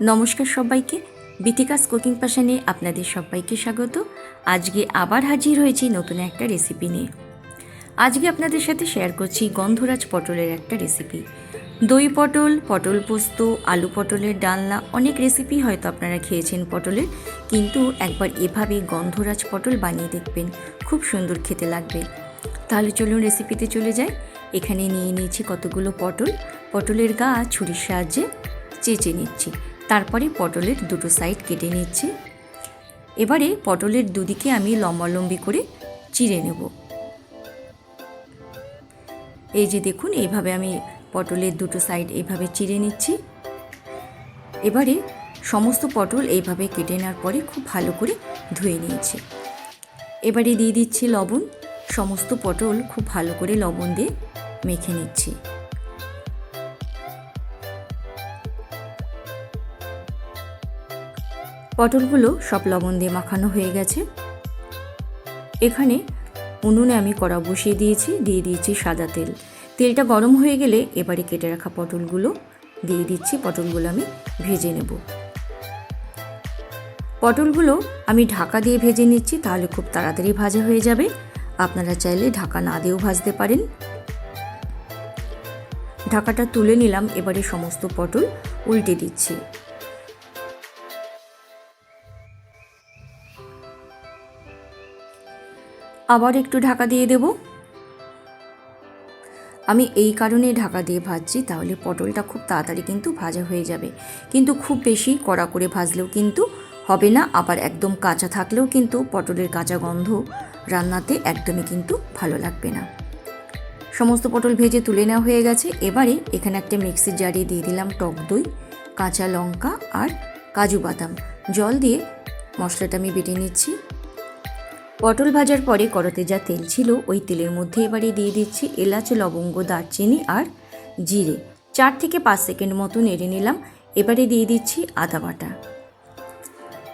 নমস্কার সবাইকে। বিতিকাস কুকিং প্যাশনে আপনাদের সবাইকে স্বাগত। আজকে আবার হাজির হয়েছি নতুন একটা রেসিপি নিয়ে। আজকে আপনাদের সাথে শেয়ার করছি গন্ধরাজ পটলের একটা রেসিপি। দই পটল পটল পোস্ত, আলু পটলের ডালনা, অনেক রেসিপি হয়তো আপনারা খেয়েছেন পটলের, কিন্তু একবার এভাবে গন্ধরাজ পটল বানিয়ে দেখবেন, খুব সুন্দর খেতে লাগবে। তাহলে চলুন রেসিপিতে চলে যাই। এখানে নিয়ে নিয়েছি কতগুলো পটল। পটলের গা ছুরির সাহায্যে চেঁচে নিচ্ছি। তারপরে পটলের দুটো সাইড কেটে নিচ্ছি। এবারে পটলের দুদিকে আমি লম্বালম্বি করে চিড়ে নেব। এই যে দেখুন, এইভাবে আমি পটলের দুটো সাইড এইভাবে চিড়ে নিচ্ছি। এবারে সমস্ত পটল এইভাবে কেটে নেওয়ার পরে খুব ভালো করে ধুয়ে নিয়েছি। এবারে দিয়ে দিচ্ছি লবণ। সমস্ত পটল খুব ভালো করে লবণ দিয়ে মেখে নিচ্ছি। পটলগুলো সব লবণ দিয়ে মাখানো হয়ে গেছে। এখানে উনুনে আমি কড়া বসিয়ে দিয়েছি, দিয়ে দিয়েছি সাদা তেল। তেলটা গরম হয়ে গেলে এবারে কেটে রাখা পটলগুলো, দিয়ে দিচ্ছি পটলগুলো আমি ভেজে নেব। পটলগুলো আমি ঢাকা দিয়ে ভেজে নিচ্ছি, তাহলে খুব তাড়াতাড়ি ভাজা হয়ে যাবে। আপনারা চাইলে ঢাকা না দিয়েও ভাজতে পারেন। ঢাকাটা তুলে নিলাম, এবারে সমস্ত পটল উল্টে দিচ্ছি। আবার একটু ঢাকা দিয়ে দেব? আমি এই কারণে ঢাকা দিয়ে ভাজছি, তাহলে পটলটা খুব তাড়াতাড়ি কিন্তু ভাজা হয়ে যাবে। কিন্তু খুব বেশি কড়া করে ভাজলেও কিন্তু হবে না, আবার একদম কাঁচা থাকলেও কিন্তু পটলের কাঁচা গন্ধ রান্নাতে একদমই কিন্তু ভালো লাগবে না। সমস্ত পটল ভেজে তুলে নেওয়া হয়ে গেছে। এবারে এখানে একটা মিক্সির জারে দিয়ে দিলাম টক দই, কাঁচা লঙ্কা আর কাজু বাদাম। জল দিয়ে মশলাটা আমি বেটে নিচ্ছি। পটল ভাজার পরে কড়াতে যা তেল ছিল, ওই তেলের মধ্যে এবারে দিয়ে দিচ্ছি এলাচ, লবঙ্গ, দারচিনি আর জিরে। চার থেকে পাঁচ সেকেন্ড মতো নেড়ে নিলাম, এবারে দিয়ে দিচ্ছি আদা বাটা।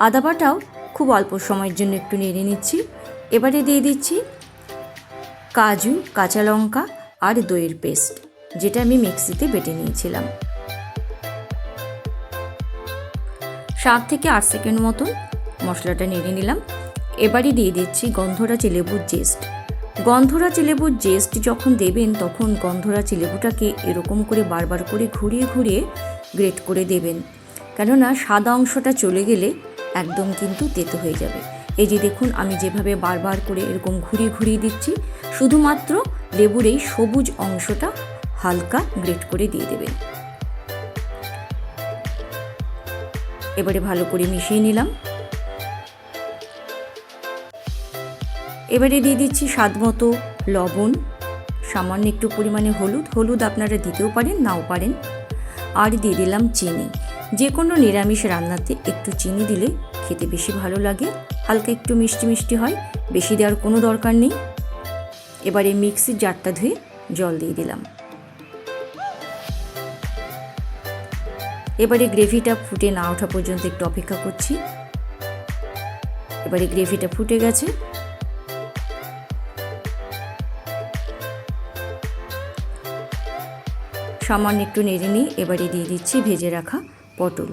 আদা বাটাও খুব অল্প সময়ের জন্য একটু নেড়ে নিচ্ছি। এবারে দিয়ে দিচ্ছি কাজু, কাঁচা লঙ্কা আর দইয়ের পেস্ট, যেটা আমি মিক্সিতে বেটে নিয়েছিলাম। সাত থেকে আট সেকেন্ড মতন মশলাটা নেড়ে নিলাম। এবারে দিয়ে দিচ্ছি গন্ধরাজ লেবুর জেস্ট। গন্ধরাজ লেবুর জেস্ট যখন দেবেন, তখন গন্ধরাজ লেবুটাকে এরকম করে বারবার করে ঘুরিয়ে ঘুরিয়ে গ্রেট করে দেবেন। কেননা সাদা অংশটা চলে গেলে একদম কিন্তু তেতো হয়ে যাবে। এই যে দেখুন, আমি যেভাবে বারবার করে এরকম ঘুরিয়ে ঘুরিয়ে দিচ্ছি, শুধুমাত্র লেবুর এই সবুজ অংশটা হালকা গ্রেট করে দিয়ে দেবেন। এবারে ভালো করে মিশিয়ে নিলাম। এবারে দিয়ে দিচ্ছি স্বাদ মতো লবণ, সামান্য একটু পরিমাণে হলুদ। হলুদ আপনারা দিতেও পারেন, নাও পারেন। আর দিয়ে দিলাম চিনি। যে কোনো নিরামিষ রান্নাতে একটু চিনি দিলে খেতে বেশি ভালো লাগে। হালকা একটু মিষ্টি মিষ্টি হয়, বেশি দেওয়ার কোনো দরকার নেই। এবারে মিক্সির জারটা ধুয়ে জল দিয়ে দিলাম। এবারে গ্রেভিটা ফুটে না ওঠা পর্যন্ত একটু অপেক্ষা করছি। এবারে গ্রেভিটা ফুটে গেছে। সামান্য একটু নেড়ে নিয়ে এবারে দিয়ে দিচ্ছি ভেজে রাখা পটল।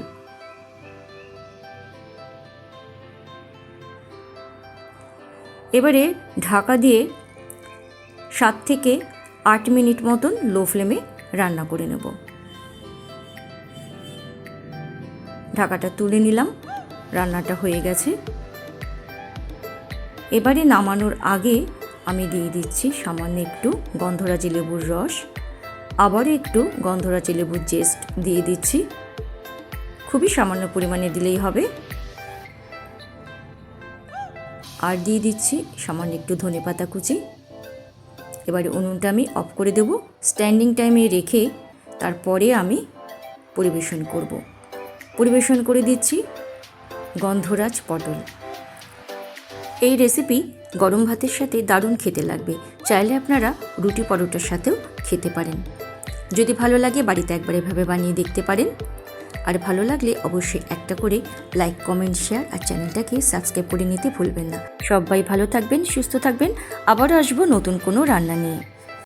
এবারে ঢাকা দিয়ে সাত থেকে আট মিনিট মতন লো ফ্লেমে রান্না করে নেব। ঢাকাটা তুলে নিলাম, রান্নাটা হয়ে গেছে। এবারে নামানোর আগে আমি দিয়ে দিচ্ছি সামান্য একটু গন্ধরাজি লেবুর রস। আবারও একটু গন্ধরাজি লেবুর জেস্ট দিয়ে দিচ্ছি। খুবই সামান্য পরিমাণে দিলেই হবে। আর দিয়ে দিচ্ছি সামান্য একটু ধনে পাতা কুচি। এবারে উনুনটা আমি অফ করে দেব। স্ট্যান্ডিং টাইমে রেখে তারপরে আমি পরিবেশন করব। পরিবেশন করে দিচ্ছি গন্ধরাজ পটল। এই রেসিপি গরম ভাতের সাথে দারুণ খেতে লাগবে। চাইলে আপনারা রুটি পরোটার সাথেও খেতে পারেন। যদি ভালো লাগে বাড়িতে একবার এভাবে বানিয়ে দেখতে পারেন। আর ভালো লাগলে অবশ্যই একটা করে লাইক কমেন্ট শেয়ার আর চ্যানেলটাকে সাবস্ক্রাইব করে নিতে ভুলবেন না। সবাই ভালো থাকবেন, সুস্থ থাকবেন। আবার আসব নতুন কোনো রান্না নিয়ে।